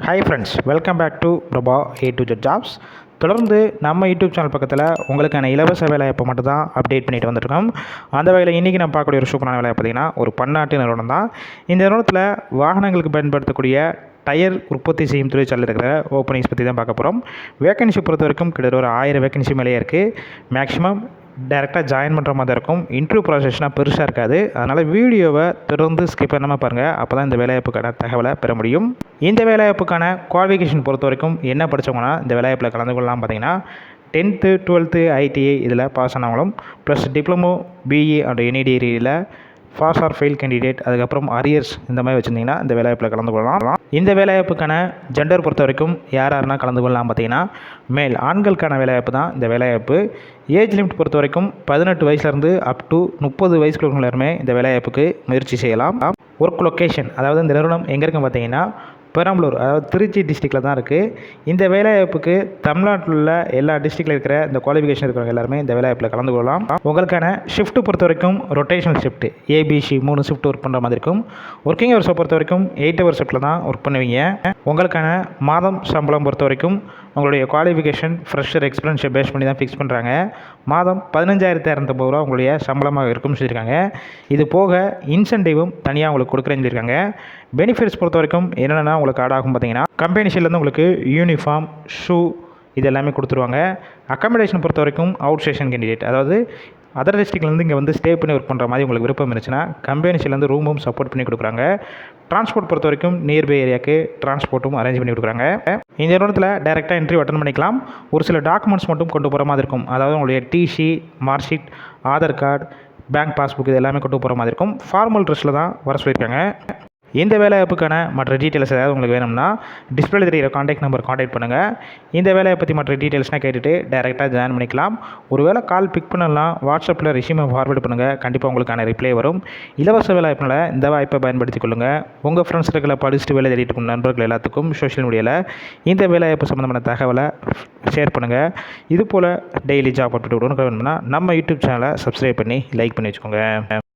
Hi friends welcome back to Prabha A to Z jobs தொடர்ந்து நம்ம YouTube channel பக்கத்தில் உங்களுக்கான இலவச வேலைவாய்ப்பை மட்டும் தான் அப்டேட் பண்ணிட்டு வந்திருக்கோம். அந்த வகையில் இன்றைக்கி நம்ம பார்க்கக்கூடிய ஒரு சூப்பரான வேலை பார்த்தீங்கன்னா ஒரு பன்னாட்டு நிறுவனம் தான். இந்த நிறுவனத்தில் வாகனங்களுக்கு பயன்படுத்தக்கூடிய டயர் உற்பத்தி செய்யும் தொழிற்சாலையில் இருக்கிற ஓப்பனிங்ஸ் பற்றி தான் பார்க்க போகிறோம் வேகன்சி பொறுத்த வரைக்கும் கிட்டத்தட்ட ஒரு ஆயிரம் வேகன்சி மேலேயே இருக்குது மேக்ஸிமம் டேரெக்டாக ஜாயின் பண்ணுற மாதிரி இருக்கும். இன்டர்வியூ ப்ராசஸ்னால் பெருசாக இருக்காது. அதனால் வீடியோவை தொடர்ந்து ஸ்கிப் பண்ணாமல் பாருங்கள் அப்போ தான் இந்த வேலைவாய்ப்புக்கான தகவலை பெற முடியும். இந்த வேலைவாய்ப்புக்கான குவாலிஃபிகேஷன் பொறுத்த வரைக்கும் என்ன படித்தவங்கன்னா இந்த வேலைவாய்ப்பில் கலந்து கொள்ளலாம் பார்த்தீங்கன்னா டென்த்து டுவெல்த்து ஐடிஐ இதில் pass ஆனவங்களும் plus diploma BE and any டிகிரியில் பாஸ் ஆர் ஃபெயில் கேண்டிடேட் அதுக்கப்புறம் அரியர்ஸ் இந்த மாதிரி வச்சுருந்தீங்கன்னா இந்த வேலைவாய்ப்பில் கலந்து கொள்ளலாம். இந்த வேலைவாய்ப்புக்கான ஜெண்டர் பொறுத்த வரைக்கும் யார் யாருன்னா கலந்து கொள்ளலாம் பார்த்தீங்கன்னா மேல் ஆண்களுக்கான வேலைவாய்ப்பு தான் இந்த வேலைவாய்ப்பு. ஏஜ் லிமிட் பொறுத்த வரைக்கும் பதினெட்டு வயசுலேருந்து அப் டு முப்பது வயசுக்குள்ள எல்லாருமே இந்த வேலைவாய்ப்புக்கு முயற்சி செய்யலாம். ஒர்க் லொக்கேஷன் அதாவது இந்த நிறுவனம் எங்கே இருக்குன்னு பார்த்தீங்கன்னா பெரம்பலூர் அதாவது திருச்சி டிஸ்ட்ரிக்டில் தான் இருக்குது இந்த வேலைவாய்ப்புக்கு தமிழ்நாட்டில் உள்ள எல்லா டிஸ்ட்ரிக்டில் இருக்கிற இந்த குவாலிஃபிகேஷன் இருக்கிறவங்க எல்லாருமே இந்த வேலைவாய்ப்பில் கலந்து கொள்ளலாம். உங்களுக்கான ஷிஃப்ட் பொறுத்த வரைக்கும் ரொட்டேஷனல் ஷிஃப்ட் ஏபிசி மூணு ஷிஃப்ட் ஒர்க் பண்ணுற மாதிரி இருக்கும். ஒர்க்கிங் ஹவர்ஸை பொறுத்த வரைக்கும் எயிட் ஹவர் ஷிஃப்ட்டில் தான் ஒர்க் பண்ணுவீங்க. உங்களுக்கான மாதம் சம்பளம் பொறுத்த வரைக்கும் உங்களுடைய குவாலிஃபிகேஷன் ஃப்ரெஷர் எக்ஸ்பீரியன்ஸை பேஸ் பண்ணி தான் ஃபிக்ஸ் பண்ணுறாங்க மாதம் பதினஞ்சாயிரத்தி இரநூத்தம்பது ரூபா உங்களுடைய சம்பளமாக இருக்கும்னு சொல்லியிருக்காங்க. இது போக இன்சென்டிவும் தனியாக உங்களுக்கு கொடுக்குறேன்னு சொல்லியிருக்காங்க. பெனிஃபிட்ஸ் பொறுத்த வரைக்கும் என்னென்னா உங்களுக்கு ஆட் ஆகும் பார்த்தீங்கன்னா கம்பெனி சைட்லேருந்து உங்களுக்கு யூனிஃபார்ம் ஷூ இது எல்லாமே கொடுத்துருவாங்க. அக்காமடேஷன் பொறுத்த வரைக்கும் அவுட் ஸ்டேஷன் கேண்டிடேட் அதாவது அதர் டிஸ்ட்ரிக்ட்லேருந்து இங்கே வந்து ஸ்டே பண்ணி ஒர்க் பண்ணுற மாதிரி உங்களுக்கு விருப்பம் இருந்துச்சுன்னா கம்பெனிஸ்லேருந்து ரூமும் சப்போர்ட் பண்ணி கொடுக்குறாங்க. ட்ரான்ஸ்போர்ட் பொறுத்த வரைக்கும் நியர்பை ஏரியாவுக்கு ட்ரான்ஸ்போர்ட்டும் அரேஞ்ச் பண்ணி கொடுக்குறாங்க. இந்த நிறுவனத்தில் டேரெக்டாக இன்டர்வியூ அட்டன் பண்ணிக்கலாம். ஒரு சில டாக்குமெண்ட்ஸ் மட்டும் கொண்டு போகிற மாதிரி இருக்கும். அதாவது உங்களுடைய TC mark sheet Aadhaar card bank passbook இது எல்லாமே கொண்டு போகிற மாதிரி இருக்கும். ஃபார்மல் ட்ரெஸ்ஸில் தான் வர சொல்லியிருக்காங்க. இந்த வேலைவாய்ப்புக்கான மற்ற டீட்டெயில்ஸ் ஏதாவது உங்களுக்கு வேணும்னா டிஸ்பிளே தெரிகிற காண்டாக்ட் நம்பர் காண்டாக்ட் பண்ணுங்கள் இந்த வேலையை பற்றி மற்ற டீட்டெயில்ஸ்னால் கேட்டுட்டு டேரெக்டாக ஜாயின் பண்ணிக்கலாம். ஒருவேளை கால் பிக் பண்ணலாம் வாட்ஸ்அப்பில் ரெசியூமை ஃபார்வேர்டு பண்ணுங்கள் கண்டிப்பாக உங்களுக்கான ரிப்ளை வரும். இலவச வேலைவாய்ப்பினால் இந்த வாய்ப்பை பயன்படுத்தி கொள்ளுங்கள் உங்கள் ஃப்ரெண்ட்ஸ் இருக்கிற படிச்சுட்டு வேலை தேடிட்டு இருக்கும் நண்பர்கள் எல்லாத்துக்கும் சோஷியல் மீடியாவில் இந்த வேலைவாய்ப்பு சம்மந்தமான தகவலை ஷேர் பண்ணுங்கள் இது போல் டெய்லி ஜாப் அப்டேட் வேணும்னா நம்ம யூடியூப் சேனலை சப்ஸ்கிரைப் பண்ணி லைக் பண்ணி வச்சுக்கோங்க.